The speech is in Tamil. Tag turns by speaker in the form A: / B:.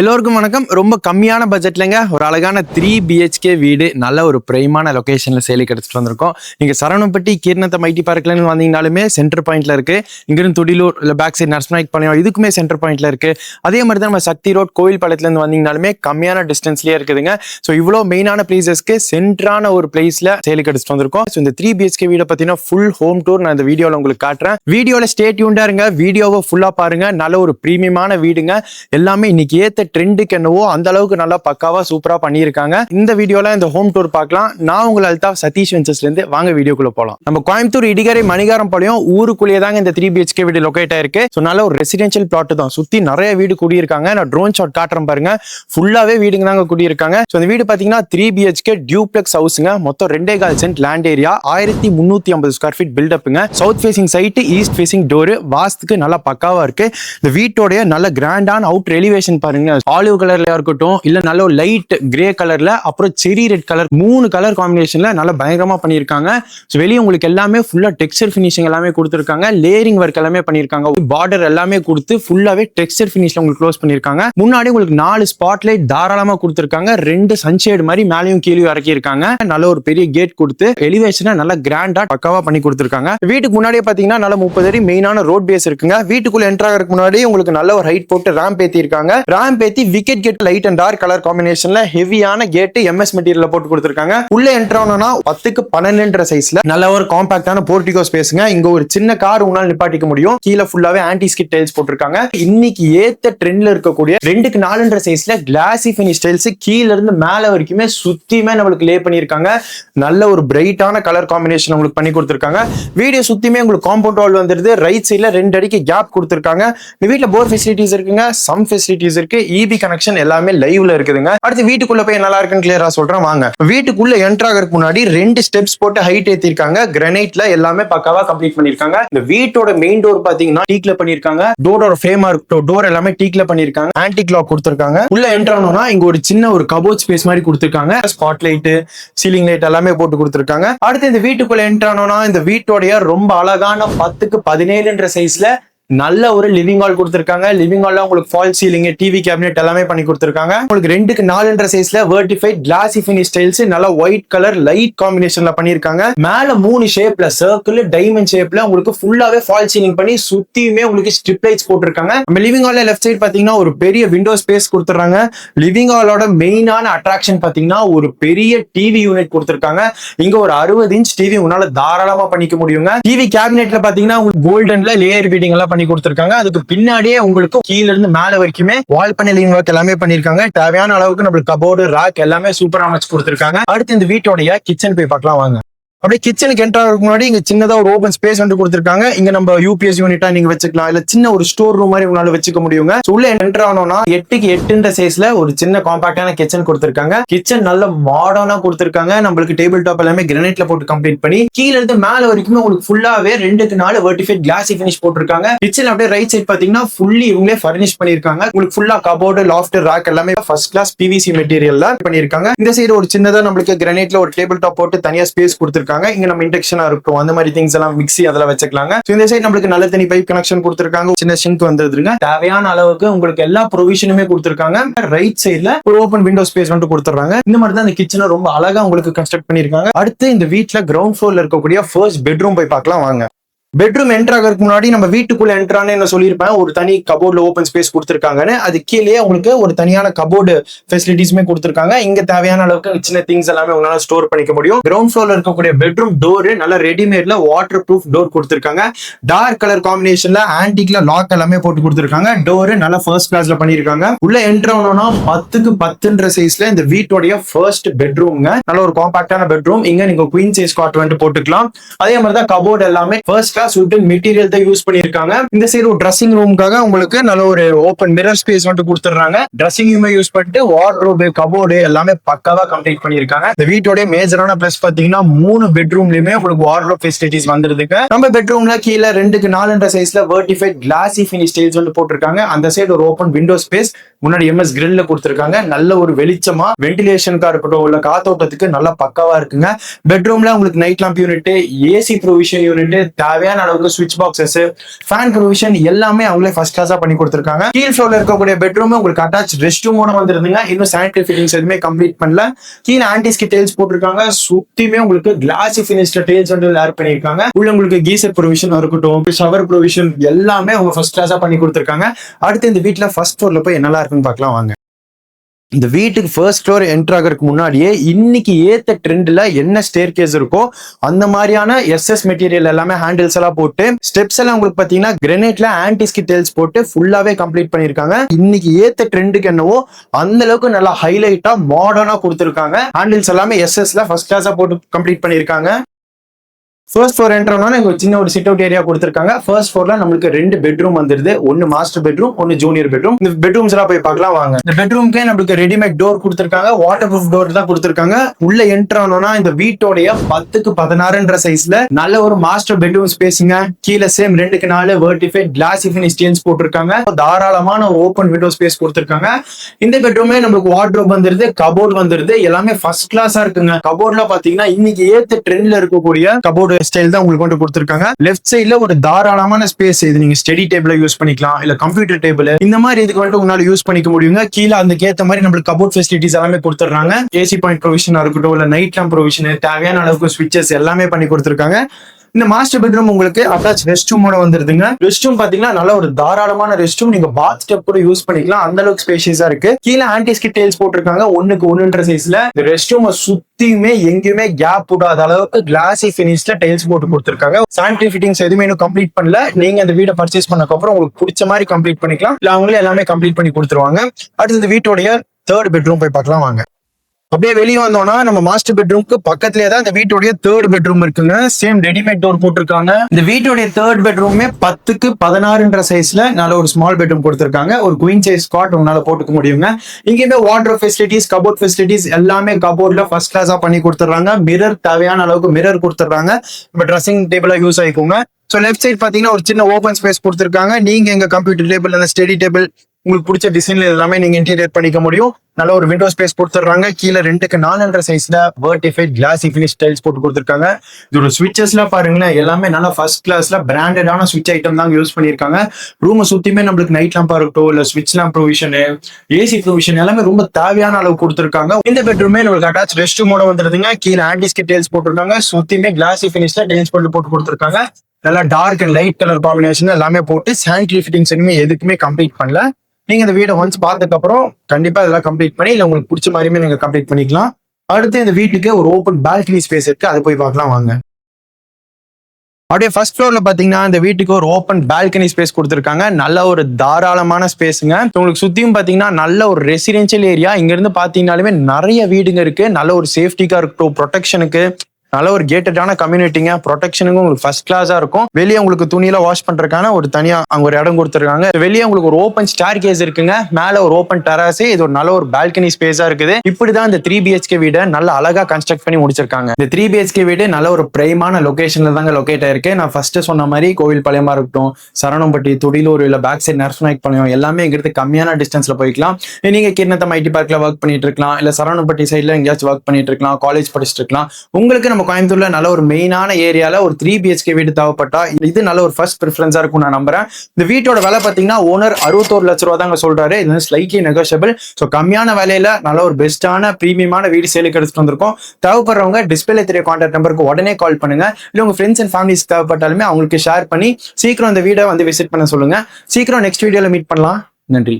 A: எல்லோருக்கும் வணக்கம். ரொம்ப கம்மியான பட்ஜெட்லங்க ஒரு அழகான த்ரீ பிஹெச்கே வீடு. நல்ல ஒரு பிரைமான லொக்கேஷனில் சேலி கிடச்சிட்டு வந்திருக்கோம். நீங்கள் சரவணப்பட்டி கீர்ணத்தம் ஐடி பார்க்லன்னு வந்தீங்கனாலுமே சென்டர் பாயிண்ட்ல இருக்கு. இங்கிருந்து துடிலூர் இல்லை பேக் சைடு நர்ஸ்நாய்க் பாளையம் இதுக்குமே சென்டர் பாயிண்ட்ல இருக்கு. அதே மாதிரி தான் நம்ம சக்தி ரோட் கோயில் பாளையத்துலேருந்து வந்தீங்கனாலுமே கம்மியான டிஸ்டன்ஸ்லேயே இருக்குதுங்க. ஸோ இவ்வளோ மெயினான பிளேசஸ்க்கு சென்டரான ஒரு பிளேஸ்ல சேலி கிடச்சிட்டு வந்திருக்கோம். ஸோ இந்த த்ரீ பிஹெச்கே வீடை பார்த்தீங்கன்னா ஃபுல் ஹோம் டூர் நான் இந்த வீடியோவில் உங்களுக்கு காட்டுறேன். வீடியோவில் ஸ்டே இருங்க. வீடியோவை ஃபுல்லாக பாருங்க. நல்ல ஒரு ப்ரீமியமான வீடுங்க. எல்லாமே இன்னைக்கு ஏற்ற ட்ரெண்டுக்கு என்னவோ அந்த அளவுக்கு நல்லா பக்காவா சூப்பரா பண்ணியிருக்காங்க. இந்த வீடியோல இந்த ஹோம் டூர் பார்க்கலாம். நான் உங்கள் அல்தா சதீஷ் வெஞ்சர்ஸ்ல இருந்து வாங்க வீடியோக்குள்ள போலாம். நம்ம கோயம்புத்தூர் இடிகரை மணிகாரம் பாளையம் ஊருக்குள்ளேயே தாங்க இந்த த்ரீ பிஹெச்கே வீடு லொக்கேட் ஆயிருக்கு. ஸோ நல்ல ஒரு ரெசிடென்ஷியல் பிளாட் தான். சுத்தி நிறைய வீடு குடியிருக்காங்க. நான் ட்ரோன் ஷாட் காட்டுறேன் பாருங்க. ஃபுல்லாவே வீடுங்க தாங்க குடியிருக்காங்க. ஸோ இந்த வீடு பாத்தீங்கன்னா த்ரீ பிஹெச்கே டியூப்ளெக்ஸ் ஹவுஸுங்க மொத்தம் ரெண்டே கால் சென்ட் லேண்ட் ஏரியா ஆயிரத்தி முந்நூத்தி ஐம்பது square feet பில்டப்புங்க south facing side east facing door வாஸ்துக்கு நல்லா பக்காவா இருக்கு. இந்த வீட்டோடைய நல்ல கிராண்டான அவுட் எலிவேஷன் பாருங்க. ஆலிவ் கலர்லயா இருக்கட்டும் இல்ல நல்ல ஒரு லைட் கிரே கலர்ல அப்புறம் செரி ரெட் கலர் மூணு கலர் காம்பினேஷன்ல நல்லா பயங்கரமா பண்ணியிருக்காங்க. ஸோ வெளியே உங்களுக்கு எல்லாமே ஃபுல்லா டெக்ஸ்டர் ஃபினிஷிங் எல்லாமே கொடுத்துருக்காங்க. லேயரிங் ஒர்க் எல்லாமே பண்ணியிருக்காங்க. பார்டர் எல்லாமே கொடுத்து ஃபுல்லாவே டெக்ஸ்டர் ஃபினிஷ்ல உங்களுக்கு க்ளோஸ் பண்ணியிருக்காங்க. முன்னாடி உங்களுக்கு நாலு ஸ்பாட் லைட் தாராளமா கொடுத்துருக்காங்க. ரெண்டு சன்ஷேட் மாதிரி மேலேயும் கீழே இறக்கியிருக்காங்க. நல்ல ஒரு பெரிய கேட் கொடுத்து எலிவேஷனை நல்லா கிராண்டா பக்காவா பண்ணி கொடுத்துருக்காங்க. வீட்டுக்கு முன்னாடியே பாத்தீங்கன்னா நல்ல முப்பது அடி மெயினான ரோட் பேஸ் இருக்குங்க. வீட்டுக்குள்ள என்டர் முன்னாடி உங்களுக்கு நல்ல ஒரு ஹைட் போட்டு ரேம்ப் ஏத்தி இருக்காங்க ரேம்ப் பேத்தி wicket gate light and dark colour காம்பினேஷன்ல ஹெவியான கேட் எம்எஸ் மெட்டீரியல் போட்டு கொடுத்துருக்காங்க. உள்ள என்டர் ஆனோம்னா பத்துக்கு பன்னெண்டுன்ற சைஸ்ல நல்ல ஒரு காம்பாக்டான போர்டிகோ ஸ்பேஸ்ங்க இங்க ஒரு சின்ன கார் உங்களால் நிப்பாட்டிக்க முடியும். கீழே ஃபுல்லாவே ஆன்டி ஸ்கிட் டைல்ஸ் போட்டிருக்காங்க. இன்னைக்கு ஏத்த ட்ரெண்ட்ல இருக்கக்கூடிய ரெண்டுக்கு நாலுன்ற சைஸ்ல கிளாசி ஃபினிஷ் டைல்ஸ் கீழ இருந்து மேல வரைக்குமே சுத்தியுமே நம்மளுக்கு லே பண்ணியிருக்காங்க. நல்ல ஒரு பிரைட்டான கலர் காம்பினேஷன் உங்களுக்கு பண்ணி கொடுத்துருக்காங்க. வீடியோ சுத்தியுமே உங்களுக்கு காம்பவுண்ட் வால் வந்துருது ரைட் சைட்ல ரெண்டு அடிக்கு கேப் கொடுத்துருக்காங்க. இந்த வீட்ல போர் ஃபெசிலிட்டிஸ் இருக்குங்க. சம் ஃபெசிலிட்டிஸ் இருக்கு. இபி கனெக்ஷன் எல்லாமே லைவ்ல இருக்குதுங்க. அடுத்து வீட்டுக்குள்ள போய் நல்லா இருக்குன்னு கிளியரா சொல்றேன் வாங்க. வீட்டுக்குள்ள என்டர் ஆகிறதுக்கு முன்னாடி ரெண்டு ஸ்டெப்ஸ் போட்டு ஹைட் ஏத்திருக்காங்க. கிரனைட்ல எல்லாமே பக்காவா கம்ப்ளீட் பண்ணிருக்காங்க. இந்த வீட்டோட மெயின் டோர் பாத்தீங்கன்னா டீக்ல பண்ணிருக்காங்க. டோரோட ஃபேமா இருக்கட்டும் டோர் எல்லாமே டீக்ல பண்ணிருக்காங்க. ஆன்டி கிளாக் கொடுத்துருக்காங்க. உள்ள என்டர் ஆனோம்னா இங்க ஒரு சின்ன ஒரு கபோர்ட் ஸ்பேஸ் மாதிரி கொடுத்துருக்காங்க. ஸ்பாட் லைட் சீலிங் லைட் எல்லாமே போட்டு கொடுத்துருக்காங்க. அடுத்து இந்த வீட்டுக்குள்ள என்டர் ஆனோம்னா இந்த வீட்டோடைய ரொம்ப அழகான பத்துக்கு பதினேழுன்ற சைஸ்ல நல்ல ஒரு லிவிங் ஹால் கொடுத்துருக்காங்க. லிவிங் ஹால்ல உங்களுக்கு ஃபால் சீலிங் டிவி கேபினெட் எல்லாமே பண்ணி கொடுத்துருக்காங்க. உங்களுக்கு ரெண்டுக்கு நாலுன்ற சைஸ்ல வேர்டிஃபைட் கிளாசி ஃபினிஷ் டைல்ஸ் நல்லா ஒயிட் கலர் லைட் காம்பினேஷன்ல பண்ணிருக்காங்க மேல மூணு ஷேப்ல சர்க்கிள் டைமண்ட் ஷேப்ல உங்களுக்கு ஃபுல்லாவே ஃபால் சீலிங் பண்ணி சுத்தியுமே உங்களுக்கு ஸ்ட்ரிப் லைட்ஸ் போட்டிருக்காங்க. நம்ம லிவிங் ஹால்ல லெஃப்ட் சைடு பாத்தீங்கன்னா ஒரு பெரிய விண்டோ ஸ்பேஸ் கொடுத்துறாங்க லிவிங் ஹாலோட மெயினான அட்ராக்ஷன் பாத்தீங்கன்னா ஒரு பெரிய டிவி யூனிட் கொடுத்துருக்காங்க. இங்க ஒரு அறுபது இன்ச் டிவி உன்னால தாராளமா பண்ணிக்க முடியுங்க. டிவி கேபினெட்ல பாத்தீங்கன்னா உங்களுக்கு கோல்டன்ல லேயர் பீட்டிங் எல்லாம் பண்ணி கொடுத்துருக்காங்க. அதுக்கு பின்னாடியே உங்களுக்கு கீழ இருந்து மேல வரைக்குமே வால் பண்ணலிங் ஒர்க் எல்லாமே பண்ணிருக்காங்க தேவையான அளவுக்கு நம்மளுக்கு கபோர்டு ராக் எல்லாமே சூப்பரா அமைச்சு கொடுத்துருக்காங்க. அடுத்து இந்த வீட்டோடைய கிச்சன் போய் பார்க்கலாம் வாங்க. அப்படியே கிச்சனுக்கு என்டர் முன்னாடி இங்க சின்னதா ஒரு ஓபன் ஸ்பேஸ் வந்து கொடுத்துருக்காங்க. இங்க நம்ம யூபிஎஸ் யூனிட்டா நீங்க வச்சுக்கலாம். இல்ல சின்ன ஒரு ஸ்டோர் ரூம் மாதிரி உங்களால வச்சுக்க முடியுங்க. உள்ள என்டர் ஆனோம்னா எட்டுக்கு எட்டுன்ற சைஸ்ல ஒரு சின்ன காம்பாக்டான கிச்சன் கொடுத்துருக்காங்க. கிச்சன் நல்ல மாடர்னா கொடுத்துருக்காங்க. நம்மளுக்கு டேபிள் டாப் எல்லாமே கிரனைட்ல போட்டு கம்ப்ளீட் பண்ணி கீழ இருந்து மேல வரைக்குமே உங்களுக்கு ஃபுல்லாவே ரெண்டுக்கு நாலு வெர்டிஃபைட் கிளாசி ஃபினிஷ் போட்டிருக்காங்க. கிச்சன் அப்படியே ரைட் சைட் பாத்தீங்கன்னா ஃபுல்லி இவங்களே ஃபர்னிஷ் பண்ணிருக்காங்க உங்களுக்கு ஃபுல்லா கபோர்டு லாஃப்ட் ராக் எல்லாமே ஃபர்ஸ்ட் கிளாஸ் பிவிசி மெட்டீரியல்ல பண்ணிருக்காங்க இந்த சைடு ஒரு சின்னதா நம்மளுக்கு கிரனைட்ல ஒரு டேபிள் டாப் போட்டு தனியா ஸ்பேஸ் கொடுத்துருக்காங்க. இங்க நம்ம இண்டக்ஷனா இருக்கும். அந்த மாதிரி திங்ஸ் எல்லாம் மிக்ஸி அதெல்லாம் வச்சுக்கலாங்க. So, இந்த சைடு நம்மளுக்கு நல்ல தனி பைப் கனெக்ஷன் கொடுத்துருக்காங்க. சின்ன சிங்க் வந்துருதுங்க தேவையான அளவுக்கு உங்களுக்கு எல்லா ப்ரொவிஷனுமே கொடுத்துருக்காங்க. ரைட் சைடுல ஒரு ஓப்பன் விண்டோ ஸ்பேஸ் வந்து கொடுத்துறாங்க இந்த மாதிரி தான் இந்த கிச்சனை ரொம்ப அழகா உங்களுக்கு கன்ஸ்ட்ரக்ட் பண்ணிருக்காங்க அடுத்து இந்த வீட்ல கிரவுண்ட் ஃப்ளோர்ல இருக்கக்கூடிய ஃபர்ஸ்ட் பெட்ரூம் போய் பார்க்கலாம். வாங்க. பெட்ரூம் என்டர் ஆகிறதுக்கு முன்னாடி நம்ம வீட்டுக்குள்ள என்ட்ரானே என்ன சொல்லியிருப்பேன். ஒரு தனி கபோர்டில் ஓப்பன் ஸ்பேஸ் கொடுத்துருக்காங்கன்னு. அது கீழே உங்களுக்கு ஒரு தனியான கபோர்டு ஃபெசிலிட்டிஸுமே கொடுத்துருக்காங்க. இங்க தேவையான அளவுக்கு சின்ன திங்ஸ் எல்லாமே உங்களால ஸ்டோர் பண்ணிக்க முடியும். கிரவுண்ட் ஃப்ளோர்ல இருக்கக்கூடிய பெட்ரூம் டோர் நல்ல ரெடிமேட்ல வாட்டர் ப்ரூஃப் டோர் கொடுத்துருக்காங்க. டார்க் கலர் காம்பினேஷன்ல ஆன்டிக்ல லாக் எல்லாமே போட்டு கொடுத்துருக்காங்க. டோரு நல்ல ஃபர்ஸ்ட் கிளாஸ்ல பண்ணிருக்காங்க உள்ள என்ட்ரு ஆனோம்னா பத்துக்கு பத்துன்ற சைஸ்ல இந்த வீட்டோடைய ஃபர்ஸ்ட் பெட்ரூம்ங்க நல்ல ஒரு காம்பாக்டான பெட்ரூம் இங்க நீங்க குயின் சைஸ் காட் வந்து போட்டுக்கலாம். அதே மாதிரி தான் கபோர்டு எல்லாமே ஃபர்ஸ்ட் கிளாஸ் உட்டன் மெட்டீரியல் தான் யூஸ் பண்ணிருக்காங்க இந்த சைடு ஒரு ட்ரெஸ்ஸிங் ரூமுக்காக உங்களுக்கு நல்ல ஒரு ஓப்பன் மிரர் ஸ்பேஸ் வந்து கொடுத்துறாங்க ட்ரெஸ்ஸிங் யூஸ் பண்ணிட்டு வார்ட்ரோபு கபோர்டு எல்லாமே பக்காவா கம்ப்ளீட் பண்ணிருக்காங்க இந்த வீட்டோட மேஜரான பிளஸ் பாத்தீங்கன்னா மூணு பெட்ரூம்லயுமே உங்களுக்கு வார்ட்ரோப் ஃபெசிலிட்டிஸ் வந்துருதுங்க. நம்ம பெட்ரூம்ல கீழே ரெண்டுக்கு நாலுன்ற சைஸ்ல வெர்டிஃபைட் கிளாசி ஃபினிஷ் ஸ்டைல்ஸ் வந்து போட்டிருக்காங்க. அந்த சைடு ஒரு ஓப்பன் விண்டோ ஸ்பேஸ் முன்னாடி எம்எஸ் கிரில்ல கொடுத்துருக்காங்க. நல்ல ஒரு வெளிச்சமா வென்டிலேஷனுக்கா இருக்கட்டும் உள்ள காத்தோட்டத்துக்கு நல்லா பக்காவா இருக்குங்க. பெட்ரூம்ல உங்களுக்கு night lamp unit AC provision unit தேவையான தேவையான அளவுக்கு சுவிட்ச் பாக்ஸஸ் ஃபேன் ப்ரொவிஷன் எல்லாமே அவங்களே ஃபர்ஸ்ட் கிளாஸா பண்ணி கொடுத்துருக்காங்க. கீழ் ஃப்ளோர்ல இருக்கக்கூடிய பெட்ரூம் உங்களுக்கு அட்டாச் ரெஸ்ட் ரூமோட வந்துருந்துங்க. இன்னும் சானிட்டரி ஃபிட்டிங்ஸ் எதுவுமே கம்ப்ளீட் பண்ணல. கீழே ஆன்டிஸ்கி டைல்ஸ் போட்டிருக்காங்க. சுத்தியுமே உங்களுக்கு கிளாஸ் ஃபினிஷ்ட டைல்ஸ் வந்து ஏர் பண்ணியிருக்காங்க. உள்ள உங்களுக்கு கீசர் ப்ரொவிஷன் இருக்கட்டும் ஷவர் ப்ரொவிஷன் எல்லாமே அவங்க ஃபர்ஸ்ட் கிளாஸா பண்ணி கொடுத்துருக்காங்க. அடுத்து இந்த வீட்டில் ஃபர்ஸ்ட் ஃப்ளோர்ல போய் என்னெல்லாம் இருக்குன்னு பார்க்கலாம் வாங்க. இந்த வீட்டுக்கு ஃபர்ஸ்ட் ஃப்ளோர் என்ட்ரு ஆகிறதுக்கு முன்னாடியே இன்னைக்கு ஏத்த ட்ரெண்ட்ல என்ன ஸ்டேர் கேஸ் இருக்கோ அந்த மாதிரியான எஸ்எஸ் மெட்டீரியல் எல்லாமே ஹேண்டில்ஸ் எல்லாம் போட்டு ஸ்டெப்ஸ் எல்லாம் உங்களுக்கு பாத்தீங்கன்னா கிரனைட்ல ஆன்டிஸ்கி டெல்ஸ் போட்டு ஃபுல்லாவே கம்ப்ளீட் பண்ணிருக்காங்க இன்னைக்கு ஏத்த ட்ரெண்டுக்கு என்னவோ அந்த அளவுக்கு நல்லா ஹைலைட்டா மாடர்னா கொடுத்துருக்காங்க. ஹேண்டில்ஸ் எல்லாமே எஸ்எஸ்ல ஃபர்ஸ்ட் கிளாஸா போட்டு கம்ப்ளீட் பண்ணிருக்காங்க ஃபர்ஸ்ட் ஃப்ளோர் என்ட்ரோனா இங்க சின்ன ஒரு சிட் அவுட் ஏரியா கொடுத்துருக்காங்க. ஃபர்ஸ்ட் ஃப்ளோர்ல நம்மளுக்கு ரெண்டு பெட்ரூம் வந்துருது. ஒன்னு மாஸ்டர் பெட்ரூம் ஒன்னு ஜூனியர் பெட்ரூம் இந்த பெட்ரூம்ஸ் எல்லாம் போய் பார்க்கலாம் வாங்க. இந்த பெட்ரூம்க்கே நம்மளுக்கு ரெடிமேட் டோர் கொடுத்துருக்காங்க. வாட்டர் ப்ரூஃப் டோர் தான் கொடுத்துருக்காங்க. உள்ள என்டர் ஆனோம்னா இந்த வீட்டோடைய பத்துக்கு பதினாறுன்ற சைஸ்ல நல்ல ஒரு மாஸ்டர் பெட்ரூம் ஸ்பேஸுங்க கீழே சேம் ரெண்டுக்கு நாலு வெர்டிஃபைட் கிளாஸ் ஃபினிஷ் ஸ்டேன்ஸ் போட்டிருக்காங்க. தாராளமான ஓப்பன் விண்டோ ஸ்பேஸ் கொடுத்துருக்காங்க. இந்த பெட்ரூமே நம்மளுக்கு வார்ட்ரோப் வந்துருது கபோர்ட் வந்துருது. எல்லாமே ஃபர்ஸ்ட் கிளாஸா இருக்குங்க. கபோர்ட்லாம் பாத்தீங்கன்னா இன்னைக்கு ஏத்த ட்ரெண்ட்ல இருக்கக்கூடிய கபோர்டு ஸ்டைல் தான் உங்களுக்கு வந்து கொடுத்துருக்காங்க. லெஃப்ட் சைட்ல ஒரு தாராளமான ஸ்பேஸ் இது நீங்க ஸ்டடி டேபிள யூஸ் பண்ணிக்கலாம். இல்ல கம்ப்யூட்டர் டேபிள் இந்த மாதிரி இதுக்கு வந்துட்டு உங்களால யூஸ் பண்ணிக்க முடியுங்க. கீழே அதுக்கு ஏற்ற மாதிரி நம்மளுக்கு கபோர்ட் ஃபெசிலிட்டிஸ் எல்லாமே கொடுத்துறாங்க ஏசி பாயிண்ட் ப்ரொவிஷனா இருக்கட்டும் இல்ல நைட் லேம்ப் ப்ரொவிஷன் தேவையான அளவுக்கு ஸ்விட்சஸ் எல்லாமே பண்ணி கொடுத்துருக்காங்க. இந்த மாஸ்டர் பெட்ரூம் உங்களுக்கு அட்டாச் ரெஸ்ட் ரூமோட வந்துருதுங்க. ரெஸ்ட் ரூம் பாத்தீங்கன்னா நல்ல ஒரு தாராளமான ரெஸ்ட் ரூம் நீங்க பாத் ஸ்டெப் கூட யூஸ் பண்ணிக்கலாம். அந்த அளவுக்கு ஸ்பேஷியஸா இருக்கு. கீழே ஆன்டிஸ்கி டைல்ஸ் போட்டிருக்காங்க. ஒண்ணுக்கு ஒண்ணுன்ற சைஸ்ல இந்த ரெஸ்ட் ரூம் சுத்தியுமே எங்கேயுமே கேப் விடாத அளவுக்கு கிளாசி பினிஷ்ல டைல்ஸ் போட்டு கொடுத்துருக்காங்க. சானிட்டரி ஃபிட்டிங்ஸ் எதுவுமே இன்னும் கம்ப்ளீட் பண்ணல. நீங்க அந்த வீடை பர்ச்சேஸ் பண்ணக்கு அப்புறம் உங்களுக்கு பிடிச்ச மாதிரி கம்ப்ளீட் பண்ணிக்கலாம். இல்ல அவங்களே எல்லாமே கம்ப்ளீட் பண்ணி கொடுத்துருவாங்க. அடுத்து இந்த வீட்டுடைய தேர்ட் பெட்ரூம் போய் பார்க்கலாம். வாங்க. அப்படியே வெளியே வந்தோம்னா நம்ம மாஸ்டர் பெட்ரூம்க்கு பக்கத்துலயே தான் இந்த வீட்டுடைய தேர்ட் பெட்ரூம் இருக்குங்க. சேம் ரெடிமேட் டோர் போட்டிருக்காங்க. இந்த வீட்டுடைய தேர்ட் பெட்ரூமே பத்துக்கு பதினாறுன்ற சைஸ்ல நல்ல ஒரு ஸ்மால் பெட்ரூம் கொடுத்துருக்காங்க. ஒரு குயின் சைஸ் காட் உங்களால போட்டுக்க முடியுங்க. இங்கேயுமே வாட்டர் ஃபெசிலிட்டிஸ் கபோர்ட் ஃபெசிலிட்டிஸ் எல்லாமே கபோர்ட்ல ஃபர்ஸ்ட் கிளாஸா பண்ணி கொடுத்துறாங்க மிரர் தேவையான அளவுக்கு மிரர் கொடுத்துறாங்க நம்ம ட்ரெஸ்ஸிங் டேபிளா யூஸ் ஆயிக்கோங்க ஸோ லெஃப்ட் சைடு பார்த்தீங்கன்னா ஒரு சின்ன ஓப்பன் ஸ்பேஸ் கொடுத்துருக்காங்க. நீங்க எங்க கம்ப்யூட்டர் டேபிள் அந்த ஸ்டடி டேபிள் உங்களுக்கு பிடிச்ச டிசைன்ல எல்லாமே நீங்க இன்டீரியர் பண்ணிக்க முடியும். நல்ல ஒரு விண்டோ ஸ்பேஸ் கொடுத்துட்றாங்க. கீழே ரெண்டுக்கு நாலுன்ற சைஸ்ல வேர்டிஃபைட் கிளாஸ் ஃபினிஷ் டைல்ஸ் போட்டு கொடுத்துருக்காங்க. இதோட ஸ்விட்சஸ்ல பாருங்களேன் எல்லாமே நல்லா ஃபர்ஸ்ட் கிளாஸ்ல பிராண்டடான ஸ்விட்ச் ஐட்டம் தான் யூஸ் பண்ணியிருக்காங்க ரூமை சுத்தியுமே நம்மளுக்கு நைட் லேம்பா இருக்கட்டும் இல்ல ஸ்விட்ச் லேம்ப் ப்ரொவிஷன் ஏசி ப்ரொவிஷன் எல்லாமே ரொம்ப தேவையான அளவு கொடுத்துருக்காங்க. இந்த பெட்ரூமே நம்மளுக்கு அட்டாச் ரெஸ்ட் ரூமோட வந்துருதுங்க. கீழே ஆன்டிஸ்கி டைல்ஸ் போட்டிருக்காங்க. சுத்தியுமே கிளாஸ் ஃபினிஷ்ல டைல்ஸ் போட்டு போட்டு கொடுத்துருக்காங்க. நல்லா dark and light colour combination எல்லாமே போட்டு சானிட்டரி ஃபிட்டிங்ஸ் எதுவுமே எதுக்குமே கம்ப்ளீட் பண்ணல. நீங்க இந்த வீடை ஒன்ஸ் பார்த்ததுக்கு அப்புறம் கண்டிப்பா இதெல்லாம் கம்ப்ளீட் பண்ணி இல்ல உங்களுக்கு பிடிச்ச மாதிரியுமே நீங்க கம்ப்ளீட் பண்ணிக்கலாம். அடுத்து இந்த வீட்டுக்கு ஒரு ஓப்பன் பால்கனி ஸ்பேஸ் இருக்கு. அதை போய் பார்க்கலாம் வாங்க. அப்படியே ஃபர்ஸ்ட் ஃப்ளோர்ல பாத்தீங்கன்னா இந்த வீட்டுக்கு ஒரு ஓப்பன் பால்கனி ஸ்பேஸ் கொடுத்துருக்காங்க. நல்ல ஒரு தாராளமான ஸ்பேஸுங்க உங்களுக்கு சுத்தியும் பாத்தீங்கன்னா நல்ல ஒரு ரெசிடென்ஷியல் ஏரியா இங்க இருந்து பாத்தீங்கன்னாலுமே நிறைய வீடுங்க இருக்கு. நல்ல ஒரு சேஃப்டிக்கா இருக்கட்டும் ப்ரொடெக்ஷனுக்கு நல்ல ஒரு கேட்டடான கம்யூனிட்டிங்க. ப்ரொடெக்ஷனுக்கும் உங்களுக்கு ஃபர்ஸ்ட் கிளாஸா இருக்கும். வெளியே உங்களுக்கு துணியில வாஷ் பண்றதுக்கான ஒரு தனியா அங்க ஒரு இடம் கொடுத்துருக்காங்க. வெளியே உங்களுக்கு ஒரு ஓப்பன் ஸ்டார் கேஸ் இருக்குங்க. மேல ஒரு ஓப்பன் டெராஸ் இது ஒரு நல்ல ஒரு பால்கனி ஸ்பேஸா இருக்குது. இப்படிதான் இந்த த்ரீ பிஹெச்கே வீடை நல்ல அழகா கன்ஸ்ட்ரக்ட் பண்ணி முடிச்சிருக்காங்க. இந்த த்ரீ பிஹெச்கே வீடு நல்ல ஒரு பிரைமான லொகேஷன்ல தாங்க லொகேட் ஆயிருக்கு. நான் ஃபர்ஸ்ட் சொன்ன மாதிரி கோவில் பாளையமா இருக்கட்டும் சரணம்பட்டி துடிலூர் இல்ல பேக் சைட் நரசநாயக் பாளையம் எல்லாமே இங்கிருந்து கம்மியான டிஸ்டன்ஸ்ல போய்க்கலாம். நீங்க கிண்ணத்தம் ஐடி பார்க்ல ஒர்க் பண்ணிட்டு இருக்கலாம். இல்ல சரணம்பட்டி சைட்ல எங்கேயாச்சும் ஒர்க் பண்ணிட்டு இருக்கலாம் காலேஜ் படிச்சுட்டு இருக்கலாம். உங்களுக்கு நம்ம கோயம்புத்தூர்ல நல்ல ஒரு மெயினான ஏரியால ஒரு த்ரீ பிஹெச்கே வீடு தேவைப்பட்டா இது நல்ல ஒரு ஃபர்ஸ்ட் ப்ரிஃபரன்ஸா இருக்கும் நான் நம்புறேன். இந்த வீட்டோட விலை பாத்தீங்கன்னா ஓனர் அறுபத்தோரு லட்ச ரூபா தாங்க சொல்றாரு. இது வந்து ஸ்லைட்லி நெகோஷியபிள் ஸோ கம்மியான விலையில நல்ல ஒரு பெஸ்ட்டான ப்ரீமியமான வீடு சேலுக்கு எடுத்துட்டு வந்திருக்கோம். தேவைப்படுறவங்க டிஸ்பிளே தெரிய கான்டாக்ட் நம்பருக்கு உடனே கால் பண்ணுங்க. இல்லை உங்க ஃப்ரெண்ட்ஸ் அண்ட் ஃபேமிலிஸ் தேவைப்பட்டாலுமே அவங்களுக்கு ஷேர் பண்ணி சீக்கிரம் இந்த வீடை வந்து விசிட் பண்ண சொல்லுங்க. சீக்கிரம் நெக்ஸ்ட் வீடியோல மீட் பண்ணலாம். நன்றி.